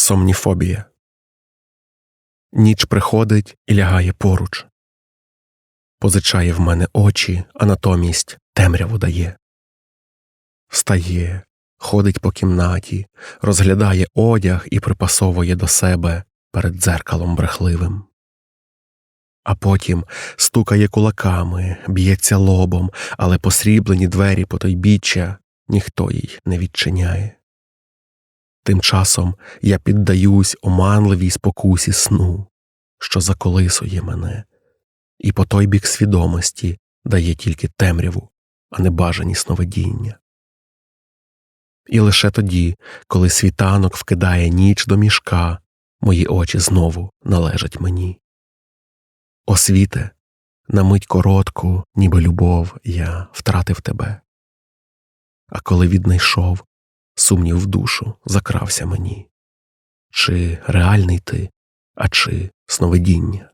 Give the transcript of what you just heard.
Сомніфобія. Ніч приходить і лягає поруч. Позичає в мене очі, а натомість темряву дає. Встає, ходить по кімнаті, розглядає одяг і припасовує до себе перед дзеркалом брехливим. А потім стукає кулаками, б'ється лобом, але посріблені двері потойбіччя ніхто їй не відчиняє. Тим часом я піддаюсь оманливій спокусі сну, що заколисує мене, і по той бік свідомості дає тільки темряву, а не бажані сновидіння. І лише тоді, коли світанок вкидає ніч до мішка, мої очі знову належать мені. Освіте, на мить коротку, ніби любов, я втратив тебе. А коли віднайшов, сумнів в душу закрався мені. Чи реальний ти, а чи сновидіння?